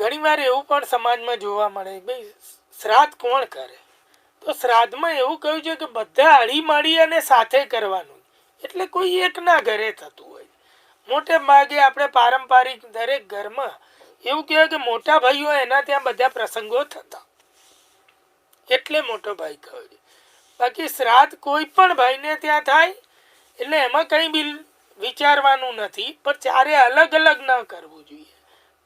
ઘણીવાર એવું પણ સમાજમાં જોવા મળે ભાઈ, શ્રાદ્ધ કોણ કરે? તો શ્રાદ્ધમાં એવું કહ્યું છે કે બધા હળી મળી અને સાથે કરવાનું. એટલે કોઈ એકના ઘરે થતું હોય. મોટે ભાગે આપણે પારંપરિક દરેક ઘરમાં એવું કહેવાય કે મોટા ભાઈઓ એના ત્યાં બધા પ્રસંગો થતા. એટલે મોટો ભાઈ કહ્યો છે. બાકી શ્રાદ્ધ કોઈ પણ ભાઈને ત્યાં થાય, એટલે એમાં કંઈ બી વિચારવાનું નથી, પણ ચારે અલગ અલગ ન કરવું જોઈએ.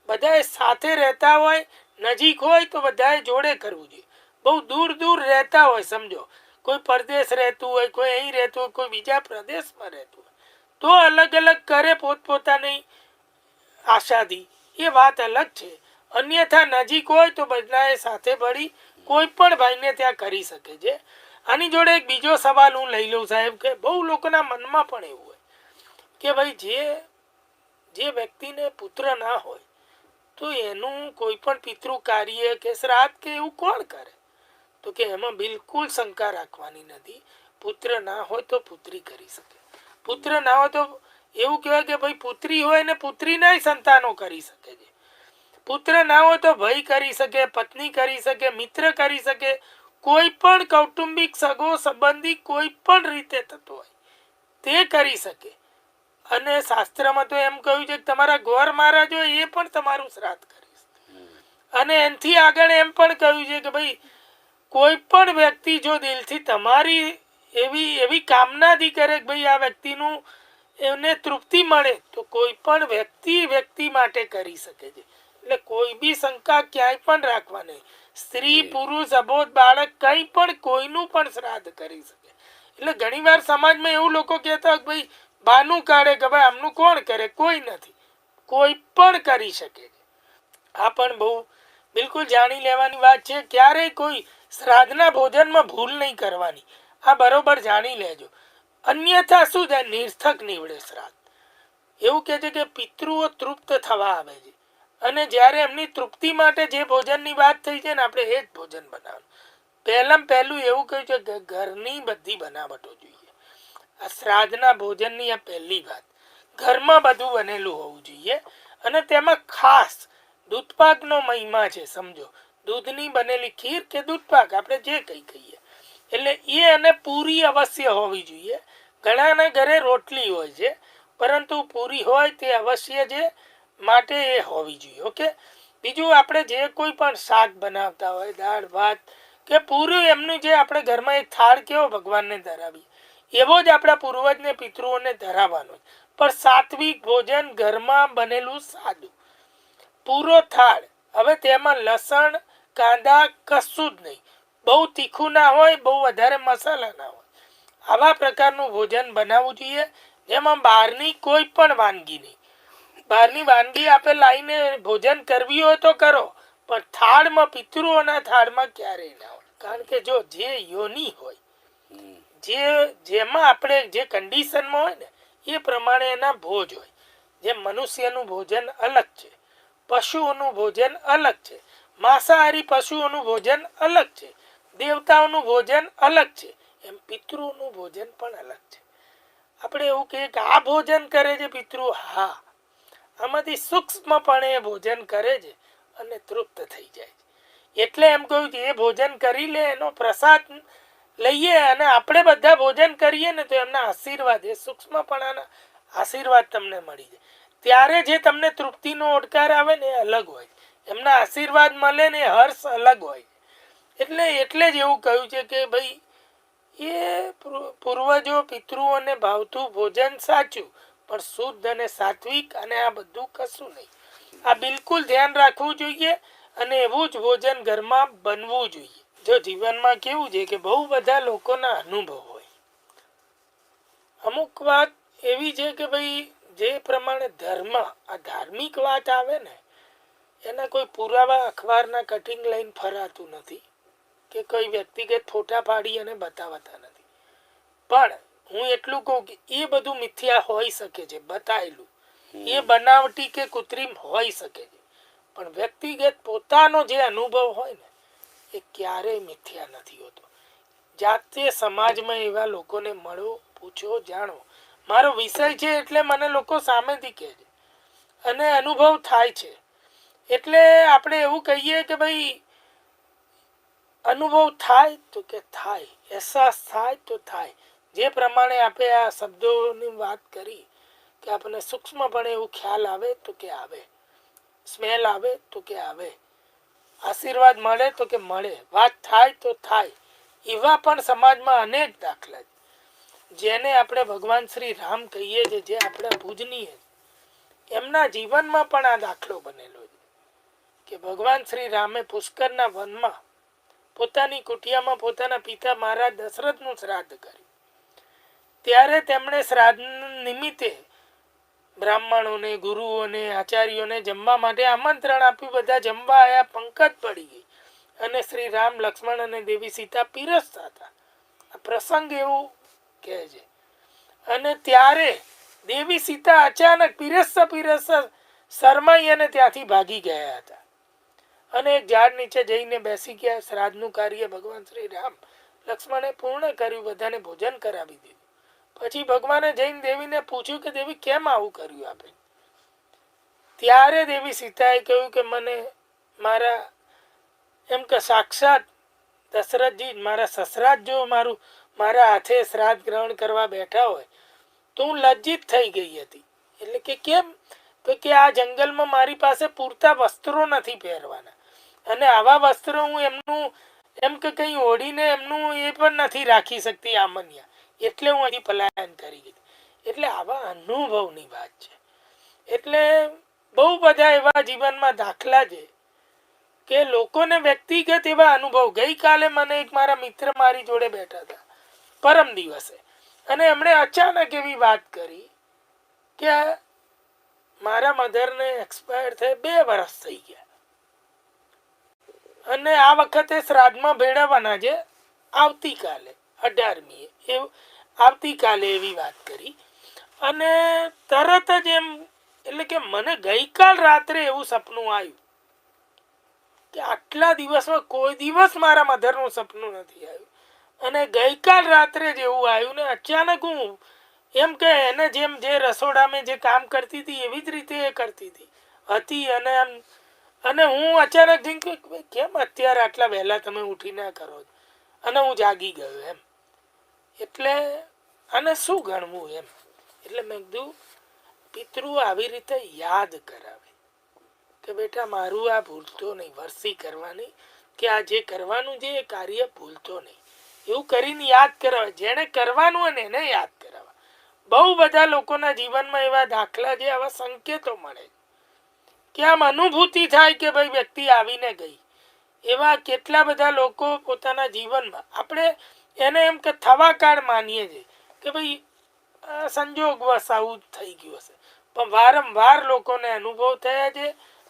બધાએ સાથે રહેતા હોય, નજીક હોય તો બધાએ જોડે કરવું જોઈએ. બહુ દૂર દૂર રહેતા હોય, સમજો. કોઈ પરદેશ રહેતું હોય, કોઈ અહીં રહેતું હોય, કોઈ બીજા પ્રદેશમાં રહેતું હોય. તો અલગ અલગ કરે પોતપોતાની આશાદી એ વાત અલગ છે. અન્યથા નજીક હોય તો બધાએ સાથે ભળી કોઈ પણ ભાઈને ત્યાં કરી શકે છે. આની જોડે એક બીજો સવાલ હું લઈ લઉં સાહેબ, કે બહુ લોકોના મનમાં પણ એવું હોય કે ભાઈ જે જે વ્યક્તિને પુત્ર ના હોય તો એનું કોઈ પણ પિતૃ કાર્ય કે શ્રાદ્ધ કે એવું કોણ કરે તો કે એમાં બિલકુલ શંકા રાખવાની નથી પુત્ર ના હોય તો પુત્રી કરી શકે પુત્ર ના હોય તો એવું કહેવાય કે ભાઈ પુત્રી હોય ને પુત્રીના સંતાનો કરી શકે છે પુત્ર ના હોય તો ભાઈ કરી શકે પત્ની કરી શકે મિત્ર કરી શકે કોઈ પણ કૌટુંબિક સગો સંબંધી કોઈ પણ રીતે થતો હોય તે કરી શકે અને શાસ્ત્રમાં તો એમ કહ્યું છે કે તમારા ગોર મહારાજ હોય એ પણ તમારું શ્રાદ્ધ કરીશ. અને એનથી આગળ એમ પણ કહ્યું છે કે ભાઈ કોઈ પણ વ્યક્તિ જો દિલથી તમારી એવી એવી કામનાથી કરે કે ભાઈ આ વ્યક્તિનું એમને તૃપ્તિ મળે તો કોઈ પણ વ્યક્તિ વ્યક્તિ માટે કરી શકે છે. એટલે કોઈ બી શંકા ક્યાંય પણ રાખવા નહીં. સ્ત્રી પુરુષ અબોધ બાળક કંઈ પણ કોઈનું પણ શ્રાદ્ધ કરી શકે. એટલે ઘણીવાર સમાજમાં એવું લોકો કહેતા હોય કે ભાઈ બાનું કાઢે કે ભાઈ આમનું કોણ કરે? કોઈ નથી. કોઈ પણ કરી શકે. છે આ પણ બહુ બિલકુલ જાણી લેવાની વાત છે. ક્યારેય કોઈ શ્રાદ્ધના ભોજનમાં ભૂલ નહીં કરવાની. આ બરોબર જાણી લેજો. અન્યથા શું થાય? નિર્થક નીવડે શ્રાદ્ધ. એવું કહે છે કે પિતૃઓ તૃપ્ત થવા આવે છે. અને જ્યારે એમની તૃપ્તિ માટે જે ભોજનની વાત થઈ છે ને, આપણે એ જ ભોજન બનાવવાનું. પહેલાં પહેલું એવું કહ્યું છે કે ઘરની બધી બનાવટો જોઈએ. આ શ્રાદ્ધના ભોજનની આ પહેલી વાત. ઘરમાં બધું બનેલું હોવું જોઈએ અને તેમાં ખાસ દૂધપાકનો મહિમા છે, સમજો. દૂધની બનેલી ખીર કે દૂધપાક, આપણે જે કંઈ કહીએ. એટલે એ અને પૂરી અવશ્ય હોવી જોઈએ. ઘણાના ઘરે રોટલી હોય છે, પરંતુ પૂરી હોય તે અવશ્ય જે માટે એ હોવી જોઈએ, ઓકે? બીજું આપણે જે કોઈ પણ શાક બનાવતા હોય, દાળ, ભાત કે પૂરું એમનું જે આપણે ઘરમાં એક થાળ કેવો ભગવાનને ધરાવીએ એવો જ આપણા પૂર્વજને પિતૃઓને ધરાવવાનો પણ સાત્વિક ભોજન ઘરમાં બનેલું સાદું. પૂરો થાળ. હવે તેમાં લસણ, કાંદા કશું જ નહીં. બહુ તીખું ના હોય, બહુ વધારે મસાલા ના હોય. આવા પ્રકારનું ભોજન બનાવવું જોઈએ, જેમાં બહારની કોઈ પણ વાનગી નહીં. બહારની વાનગી આપણે લાવીને ભોજન કરવી હોય તો કરો, પણ થાળમાં, પિતૃઓના થાળમાં ક્યારેય ના હોય. કારણ કે જો જે યોની હોય જે, જેમાં આપણે જે કન્ડિશનમાં હોય ને, એ પ્રમાણે એના ભોજ હોય. જેમ મનુષ્યનું ભોજન અલગ છે, પશુઓનું ભોજન અલગ છે, માંસાહારી પશુઓનું ભોજન અલગ છે, દેવતાઓનું ભોજન અલગ છે, એમ પિતૃઓનું ભોજન પણ અલગ છે. આપણે એવું કહીએ કે આ ભોજન કરે છે પિતૃ, હા. આમાંથી સૂક્ષ્મપણે એ ભોજન કરે છે અને તૃપ્ત થઈ જાય છે. એટલે એમ કહ્યું કે એ ભોજન કરી લે, એનો પ્રસાદ લઈએ અને આપણે બધા ભોજન કરીએ ને તો એમના આશીર્વાદ એ સૂક્ષ્મપણાના આશીર્વાદ તમને મળી જાય. ત્યારે જે તમને તૃપ્તિનો ઓડકાર આવે ને એ અલગ હોય. એમના આશીર્વાદ મળે ને એ હર્ષ અલગ હોય. એટલે એટલે જ એવું કહ્યું છે કે ભાઈ, એ પૂર્વજો, પિતૃઓને ભાવતું ભોજન સાચું, પણ શુદ્ધ અને સાત્વિક અને આ બધું કશું નહીં. આ બિલકુલ ધ્યાન રાખવું જોઈએ અને એવું જ ભોજન ઘરમાં બનવું જોઈએ. જો જીવનમાં કેવું છે કે બહુ બધા લોકોના અનુભવ હોય? અમુક વાત એવી છે કે ભાઈ જે પ્રમાણે ધર્મ આ ધાર્મિક વાત આવે ને એના કોઈ પુરાવા અખબારના કટિંગ લઈને ફરાતું નથી કે કોઈ વ્યક્તિગત ફોટા પાડી અને બતાવતા નથી. પણ હું એટલું કહું કે એ બધું મિથ્યા હોઈ શકે છે બતાવેલું એ બનાવટી કે કૃત્રિમ હોઈ શકે છે. પણ વ્યક્તિગત પોતાનો જે અનુભવ હોય ને એ ક્યારેય મિથ્યા નથી હોતો. જાતે સમાજમાં એવા લોકોને મળો, પૂછો, જાણો. મારો વિષય છે એટલે મને લોકો સામેથી કહે છે. અને અનુભવ થાય છે. એટલે આપણે એવું કહીએ કે ભાઈ, અનુભવ થાય તો કે થાય, અહેસાસ થાય તો થાય. જે પ્રમાણે આપણે આ શબ્દોની વાત કરી કે આપણને સૂક્ષ્મપણે એવું ખ્યાલ આવે તો કે આવે. સ્મેલ આવે તો કે આવે. આશીર્વાદ મળે તો કે મળે. વાત થાય તો થાય. એવા પણ સમાજમાં અનેક દાખલા. જેને આપણે ભગવાન શ્રી રામ કહીએ છીએ, જે આપણા પૂજનીય એમના જીવનમાં પણ આ દાખલો બનેલો છે. કે ભગવાન શ્રી રામે પુષ્કરના વનમાં પોતાની કુટિયામાં પોતાના પિતા મહારાજ દશરથનું શ્રાદ્ધ કર્યું. ત્યારે તેમણે શ્રાદ્ધ નિમિત્તે બ્રાહ્મણોને, ગુરુઓને, આચાર્યોને જમવા માટે આમંત્રણ આપ્યું. બધા જમવા આયા, પંકજ પડી ગઈ. અને શ્રી રામ, લક્ષ્મણ અને દેવી સીતા પીરસતા હતા. આ પ્રસંગ એવું કહે છે. અને ત્યારે દેવી સીતા અચાનક પીરસતા પીરસતા શરમાઈ અને ત્યાંથી ભાગી ગયા હતા. અને એક ઝાડ નીચે જઈને બેસી ગયા. શ્રાદ્ધનું કાર્ય ભગવાન શ્રી રામ, લક્ષ્મણે પૂર્ણ કર્યું. બધાને ભોજન કરાવી દીધું. પછી ભગવાને જઈને દેવીને પૂછ્યું કે, દેવી, કેમ આવું કર્યું આપે? ત્યારે દેવી સીતાએ કહ્યું કે, મને મારા, એમ કે સાક્ષાત દશરથજી, મારા સસરા જો મારું, મારા હાથે શ્રાદ્ધ ગ્રહણ કરવા બેઠા હોય, તો હું લજ્જિત થઈ ગઈ હતી. એટલે કે, કેમ? તો કે આ જંગલમાં મારી પાસે પૂરતા વસ્ત્રો નથી પહેરવાના. અને આવા વસ્ત્રો હું એમનું, એમ કે કંઈ ઓઢીને એમનું એ પણ નથી રાખી શકતી, આમન્યા. એટલે હું અહીં પલાયન કરી ગઈ. એટલે આવા અનુભવની વાત છે. એટલે બહુ બધા એવા જીવનમાં દાખલા છે કે લોકોને વ્યક્તિગત એવા અનુભવ. ગઈકાલે મને એક મારા મિત્ર મારી જોડે બેઠા હતા, પરમ દિવસે. અને એમણે અચાનક એવી વાત કરી કે મારા મધરને એક્સપાયર થઈ બે વર્ષ થઈ ગયા. અને આ વખતે શ્રાદ્ધમાં ભેળવવાના છે. આવતીકાલે અઢારમીએ. એવું આવતીકાલે એવી વાત કરી. અને તરત જ એમ એટલે કે મને ગઈકાલ રાત્રે એવું સપનું આવ્યું કે આટલા દિવસમાં કોઈ દિવસ મારા મધરનું સપનું નથી આવ્યું. અને ગઈકાલ રાત્રે જ એવું આવ્યું ને અચાનક હું એમ કે એને જેમ જે રસોડામાં જે કામ કરતી હતી એવી જ રીતે એ કરતી હતી. હતી અને એમ અને હું અચાનક જેમ કે કેમ અત્યારે આટલા વહેલા તમે ઉઠી ના કરો અને હું જાગી ગયો એમ. એટલે આને શું ગણવું એમ? એટલે મેં કીધું, પિતૃ આવી રીતે યાદ કરાવે. કે બેટા, મારું આ ભૂલતો નહીં, વરસી કરવાની, કે આ જે કરવાનું છે કાર્ય ભૂલતો નહીં. એવું કરીને યાદ કરાવે. જેને કરવાનું હોય ને એને યાદ કરાવવા બહુ બધા લોકોના જીવનમાં એવા દાખલા છે, આવા સંકેતો મળે. કે આમ અનુભૂતિ થાય કે ભાઈ વ્યક્તિ આવીને ગઈ. એવા કેટલા બધા લોકો પોતાના જીવનમાં. આપણે એને એમ કે થવાકાળ માનીએ છીએ કે ભાઈ સંજોગવશ આવું થઈ ગયું હશે. પણ વારંવાર લોકોને અનુભવ થયા છે,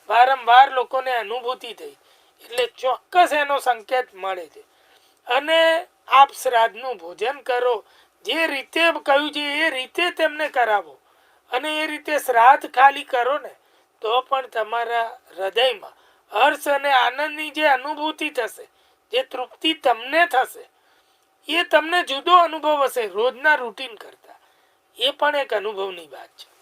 વારંવાર લોકોને અનુભૂતિ થઈ. એટલે ચોક્કસ એનો સંકેત મળે છે. અને આપ શ્રાદ્ધનું ભોજન કરો, જે રીતે કહ્યું છે એ રીતે તેમને કરાવો. અને એ રીતે શ્રાદ્ધ ખાલી કરો ને, તો પણ તમારા હૃદયમાં હર્ષ અને આનંદની જે અનુભૂતિ થશે, જે તૃપ્તિ તમને થશે એ તમને જુદો અનુભવ હશે રોજના રૂટીન કરતા. એ પણ એક અનુભવની વાત છે.